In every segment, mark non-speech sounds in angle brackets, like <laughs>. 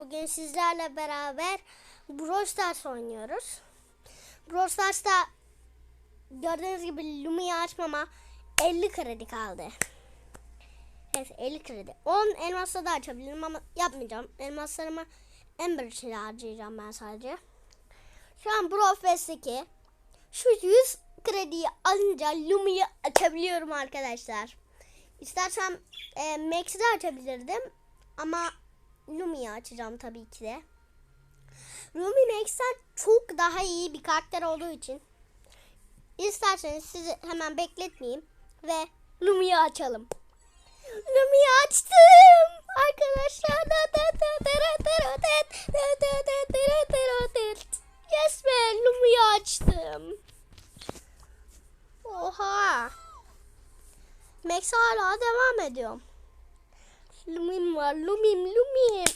Bugün sizlerle beraber Brawl Stars oynuyoruz. Brawl Stars'ta gördüğünüz gibi Lumi'yi açmama 50 kredi kaldı. Evet 50 kredi. 10 elmasla da açabilirim ama yapmayacağım. Elmaslarımı Ember için harcayacağım ben sadece. Şu an Brawl Fest'teki şu 100 krediyi alınca Lumi'yi açabiliyorum arkadaşlar. İstersem e, Max'i de açabilirdim ama Lumi'yi açacağım tabii ki de. Lumi Max'ten çok daha iyi bir karakter olduğu için isterseniz sizi hemen bekletmeyeyim ve Lumi'yi açalım. Lumi'yi açtım arkadaşlar. Yes be Lumi'yi açtım. Oha. Max hala devam ediyorum. Lumim var. Lumim, Lumim.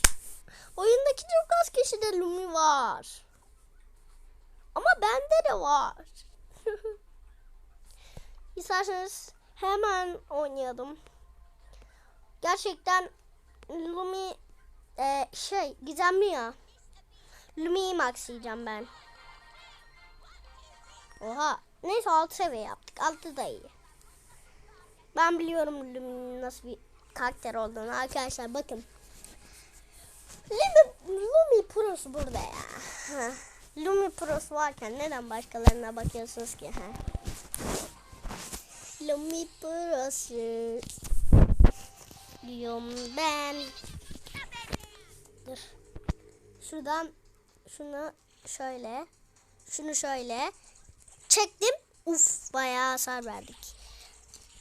Oyundaki çok az kişide Lumi var. Ama bende de var. <laughs> İsterseniz hemen oynayalım. Gerçekten Lumi e, şey gizemli ya. Lumi'yi maxlayacağım ben. Oha. Neyse 6 seviye yaptık. 6 da iyi. Ben biliyorum Lumi'nin nasıl bir karakter olduğunu arkadaşlar bakın. Lumi, Lumi Pro'su burada ya. Lumi Pro'su varken neden başkalarına bakıyorsunuz ki? Ha? Lumi Pro'su diyorum ben. Dur. Şuradan şunu şöyle şunu şöyle çektim. Uf bayağı hasar verdik.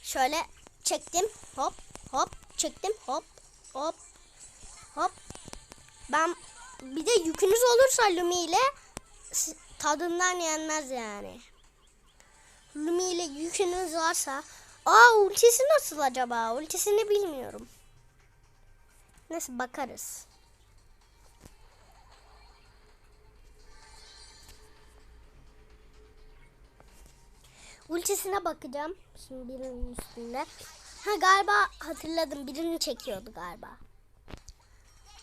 Şöyle çektim. Hop hop çektim. Hop hop hop. Ben bir de yükünüz olursa Lumi ile tadından yenmez yani. Lumi ile yükünüz varsa Aa ultisi nasıl acaba? Ultisini bilmiyorum. Nasıl bakarız. Ultisine bakacağım. Şimdi birinin üstünde. Ha galiba hatırladım. Birini çekiyordu galiba.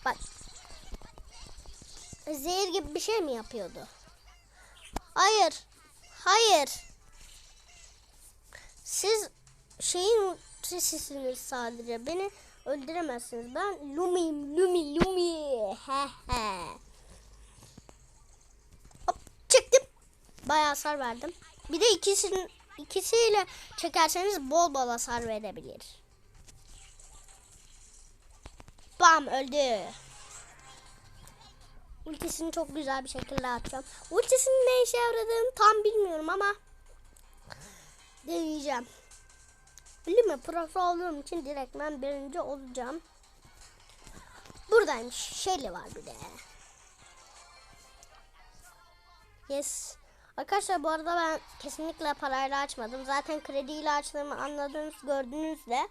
Bak. Zehir gibi bir şey mi yapıyordu? Hayır. Hayır. Siz şeyin ultisisiniz sadece. Beni öldüremezsiniz. Ben Lumi'yim. Lumi, Lumi. He he. Hop çektim. Bayağı hasar verdim. Bir de ikisinin ikisiyle çekerseniz bol bol hasar verebilir. Bam öldü. Ultisini çok güzel bir şekilde atacağım. Ultisinin ne işe yaradığını tam bilmiyorum ama deneyeceğim. Bilmiyorum mi? Profi olduğum için direkt ben birinci olacağım. Buradaymış. Şeyli var bir de. Yes. Arkadaşlar bu arada ben kesinlikle parayla açmadım. Zaten krediyle açtığımı anladınız, gördünüz de.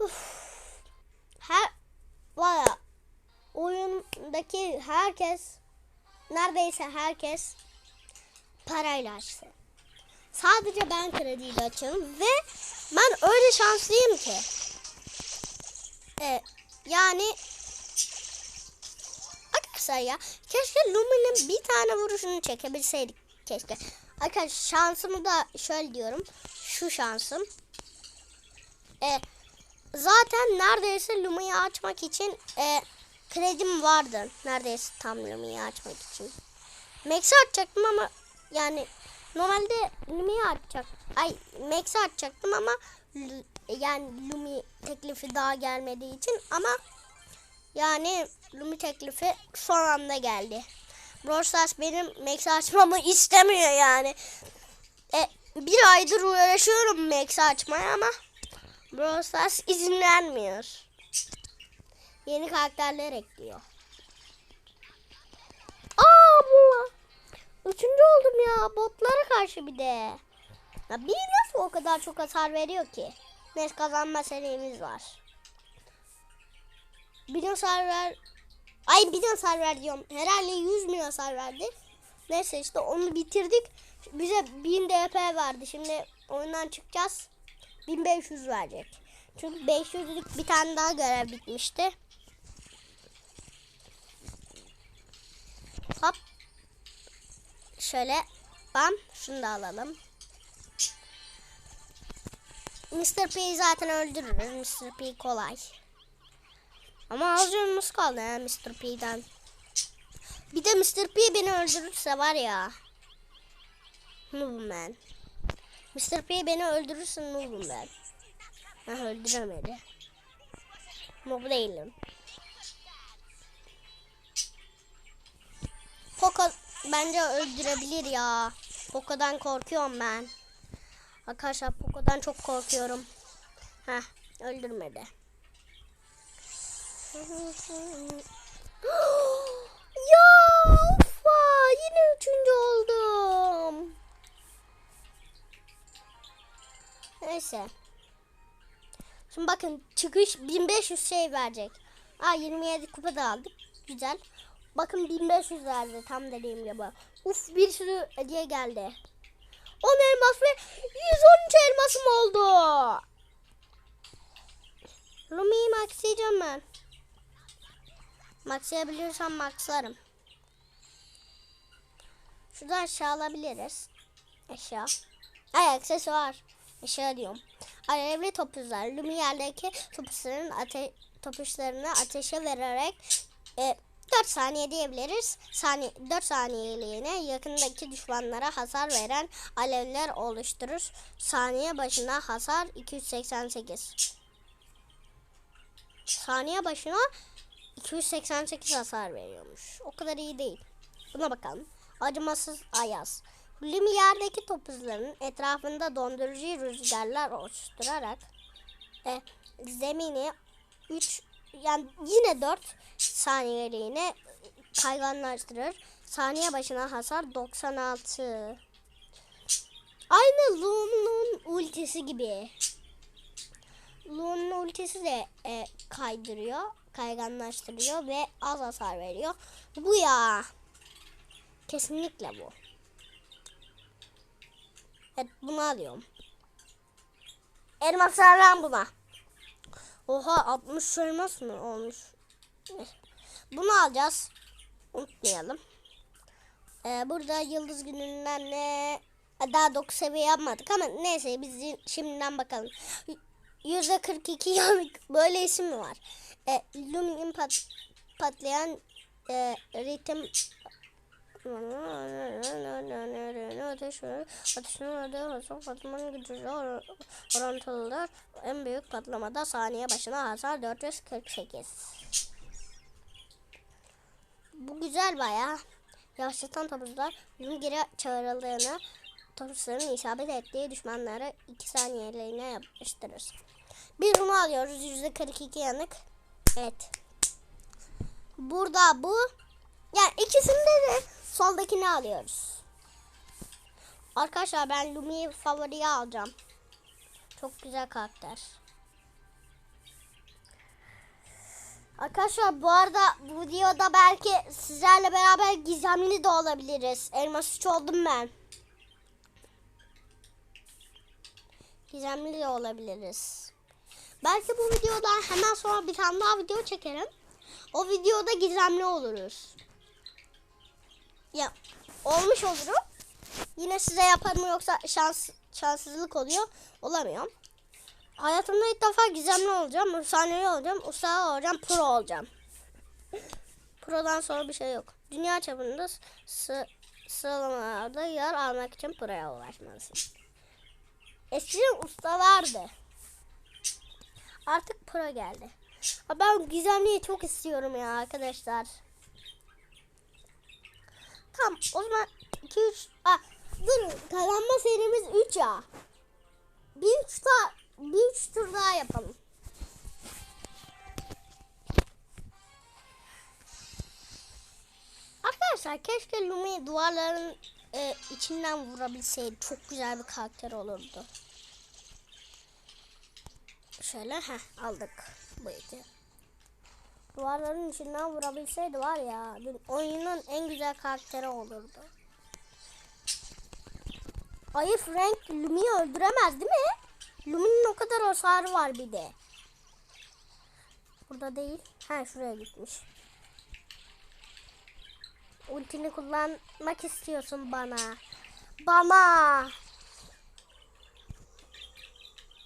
Uf. Her valla oyundaki herkes neredeyse herkes parayla açtı. Sadece ben krediyle açıyorum ve ben öyle şanslıyım ki. E, yani arkadaşlar ya keşke Lumi'nin bir tane vuruşunu çekebilseydik keşke. Arkadaşlar şansımı da şöyle diyorum. Şu şansım. E, zaten neredeyse Lumi'yi açmak için e, kredim vardı. Neredeyse tam Lumi'yi açmak için. Max'i açacaktım ama yani normalde Lumi'yi açacak. Ay Max'i açacaktım ama yani Lumi teklifi daha gelmediği için ama yani Lumi teklifi son anda geldi. Brawl Stars benim Max'i açmamı istemiyor yani. E, bir aydır uğraşıyorum Max'i açmaya ama Brawl Stars izin vermiyor. Yeni karakterler ekliyor. Aa bu. Üçüncü oldum ya botlara karşı bir de. Ya bir nasıl o kadar çok hasar veriyor ki? Neyse kazanma serimiz var bin hasar ver. Ay bin hasar ver diyorum. Herhalde 100 bin hasar verdi. Neyse işte onu bitirdik. Bize 1000 DP verdi. Şimdi oyundan çıkacağız. 1500 verecek. Çünkü 500'lük bir tane daha görev bitmişti. Hop. Şöyle bam şunu da alalım. Mr. P'yi zaten öldürürüz. Mr. P kolay. Ama az canımız kaldı ya Mr. P'den. Bir de Mr. P beni öldürürse var ya. Noob'um ben. Mr. P beni öldürürse noob'um ben. Ha öldüremedi. Noob değilim. Poco bence öldürebilir ya. Poco'dan korkuyorum ben. Arkadaşlar Poco'dan çok korkuyorum. Heh öldürmedi. Ya uffa yine üçüncü oldum. Neyse. Şimdi bakın çıkış 1500 şey verecek. Aa 27 kupa da aldık. Güzel. Bakın 1500 verdi tam dediğim gibi. Uf bir sürü hediye geldi. 10 elmas ve 113 elmasım oldu. Rumi'yi maxlayacağım ben. Maxlayabilirsem maxlarım. Şuradan aşağı alabiliriz. Aşağı. Ay aksesuar. Aşağı diyorum. Alevli topuzlar. Lumiyerdeki topuzların ate topuzlarını ateşe vererek e, 4 saniye diyebiliriz. Saniye, 4 saniyeliğine yakındaki düşmanlara hasar veren alevler oluşturur. Saniye başına hasar 288. Saniye başına 288 hasar veriyormuş. O kadar iyi değil. Buna bakalım. Acımasız Ayaz. Lumiyerdeki topuzların etrafında dondurucu rüzgarlar oluşturarak e, zemini 3 yani yine 4 saniyeliğine kayganlaştırır. Saniye başına hasar 96. Aynı Loon'un ultisi gibi. Loon'un ultisi de e, kaydırıyor, kayganlaştırıyor ve az hasar veriyor. Bu ya. Kesinlikle bu. Evet bunu alıyorum. Elmas vermem buna. Oha 60 elmas mı olmuş? Bunu alacağız. Unutmayalım. Ee, burada yıldız gününden ne? Daha 9 seviye yapmadık ama neyse biz şimdiden bakalım. Yüzde 42 yanık böyle isim mi var? E, Lumi'nin pat, patlayan e, ritim ateş ateşin verdiği hasar patlamanın gücüyle orantılıdır. En büyük patlamada saniye başına hasar 448. Bu güzel baya. Yavaşlatan topuzlar bizim geri topuzların isabet ettiği düşmanları 2 saniyeliğine yapıştırır. Biz bunu alıyoruz. %42 yanık. Evet. Burada bu. Yani ikisinde de soldakini alıyoruz. Arkadaşlar ben Lumi'yi favoriye alacağım. Çok güzel karakter. Arkadaşlar bu arada bu videoda belki sizlerle beraber gizemli de olabiliriz. Elmas 3 oldum ben. Gizemli de olabiliriz. Belki bu videodan hemen sonra bir tane daha video çekerim. O videoda gizemli oluruz. Ya olmuş olurum. Yine size yaparım yoksa şans şanssızlık oluyor. Olamıyorum. Hayatımda ilk defa gizemli olacağım. Efsanevi olacağım. Usta olacağım. Pro olacağım. Pro'dan sonra bir şey yok. Dünya çapında sı sıralamalarda yer almak için Pro'ya ulaşmalısın. Eskiden usta vardı. Artık Pro geldi. Ben gizemliyi çok istiyorum ya arkadaşlar. Tamam o zaman 2 3 ah dur kazanma serimiz 3 ya. Bir 3 daha bir 3 tur daha yapalım. Arkadaşlar keşke Lumi duvarların e, içinden vurabilseydi. Çok güzel bir karakter olurdu. Şöyle heh, aldık bu iki. Duvarların içinden vurabilseydi var ya oyunun en güzel karakteri olurdu. Ayı Frank Lumi'yi öldüremez değil mi? Lumi'nin o kadar hasarı var bir de. Burada değil. Ha şuraya gitmiş. Ultini kullanmak istiyorsun bana. Bana.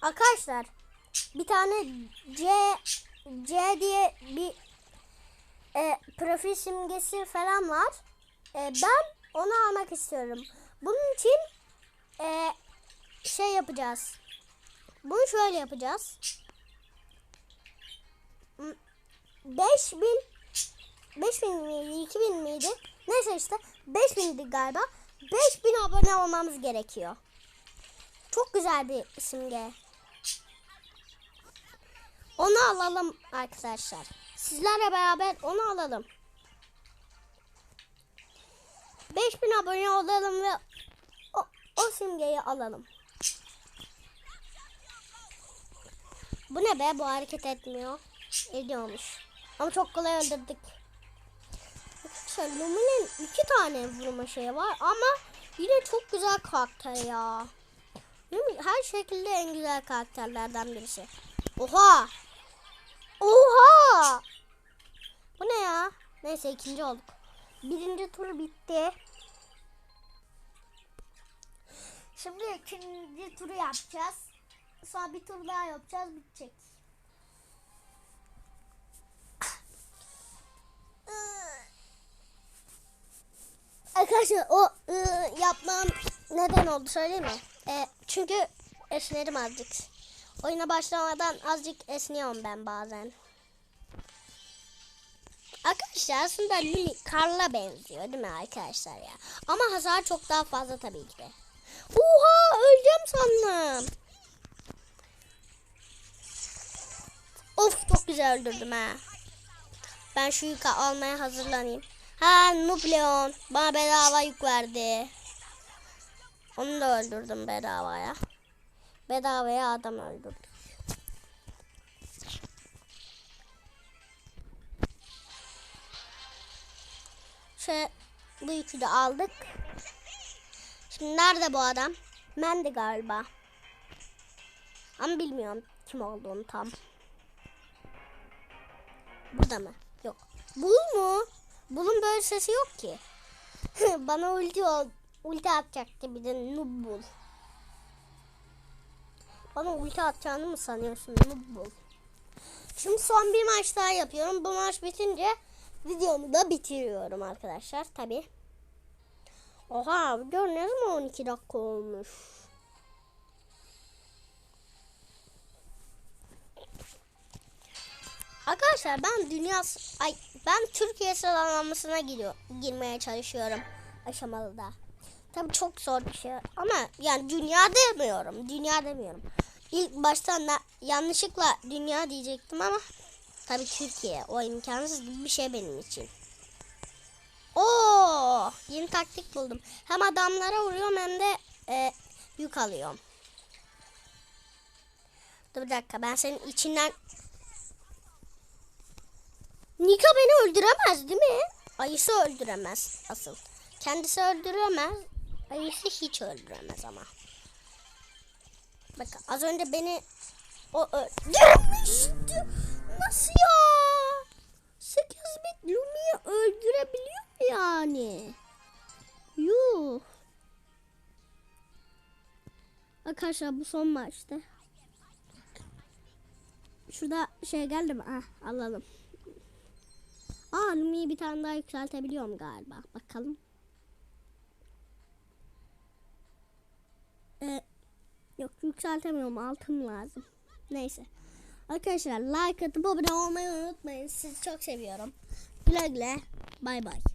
Arkadaşlar bir tane C C diye bir e, profil simgesi falan var. E, ben onu almak istiyorum. Bunun için e, şey yapacağız. Bunu şöyle yapacağız. Hmm, 5000 5000 miydi 2000 miydi? Neyse işte 5000'di galiba. 5000 abone olmamız gerekiyor. Çok güzel bir simge. Onu alalım arkadaşlar. Sizlerle beraber onu alalım. 5000 abone olalım ve o, o simgeyi alalım. Bu ne be? Bu hareket etmiyor. Ediyormuş. Ama çok kolay öldürdük. Arkadaşlar Lumi'nin iki tane vurma şeyi var ama yine çok güzel karakter ya. Her şekilde en güzel karakterlerden birisi. Oha! Oha! Bu ne ya? Neyse ikinci olduk. Birinci tur bitti. Şimdi ikinci turu yapacağız. Sonra bir tur daha yapacağız bitecek. Arkadaşlar o ıı, yapmam neden oldu söyleyeyim mi? E, çünkü esnerim azıcık. Oyuna başlamadan azıcık esniyorum ben bazen. Arkadaşlar aslında Lumi Karl'a benziyor değil mi arkadaşlar ya? Ama hasar çok daha fazla tabii ki de. Oha öleceğim sandım. Of çok güzel öldürdüm ha. Ben şu yükü almaya hazırlanayım. Ha Nubleon bana bedava yük verdi. Onu da öldürdüm bedavaya. Bedavaya adam öldürdüm. Şey, bu yükü de aldık. Şimdi nerede bu adam? Mendi galiba. Ama bilmiyorum kim olduğunu tam. Burada mı? Yok. Bul mu? Böyle sesi yok ki. <laughs> Bana ulti ol, ulti atacaktı bir de noob bul. Bana ulti atacağını mı sanıyorsun noob bul? Şimdi son bir maç daha yapıyorum. Bu maç bitince videomu da bitiriyorum arkadaşlar tabi. Oha gördünüz mü 12 dakika olmuş. Arkadaşlar ben dünya ay ben Türkiye sıralamasına giriyor girmeye çalışıyorum aşamalı da. Tabii çok zor bir şey ama yani dünya demiyorum. Dünya demiyorum. İlk baştan da yanlışlıkla dünya diyecektim ama tabii Türkiye o imkansız bir şey benim için. Oo, yeni taktik buldum. Hem adamlara vuruyorum hem de e, yük alıyorum. Dur bir dakika ben senin içinden Nika beni öldüremez değil mi? Ayısı öldüremez asıl. Kendisi öldüremez. Ayısı hiç öldüremez ama. Bakın az önce beni o öldürmüştü. Nasıl ya? 8 bit Lumi'yi öldürebiliyor mu yani? Yuh. Arkadaşlar bu son maçtı. Şurada şey geldi mi? Ah, alalım. Aa bir tane daha yükseltebiliyorum galiba. Bakalım. Ee, yok yükseltemiyorum. Altın lazım. Neyse. Arkadaşlar like atıp abone olmayı unutmayın. Sizi çok seviyorum. Güle güle. Bay bay.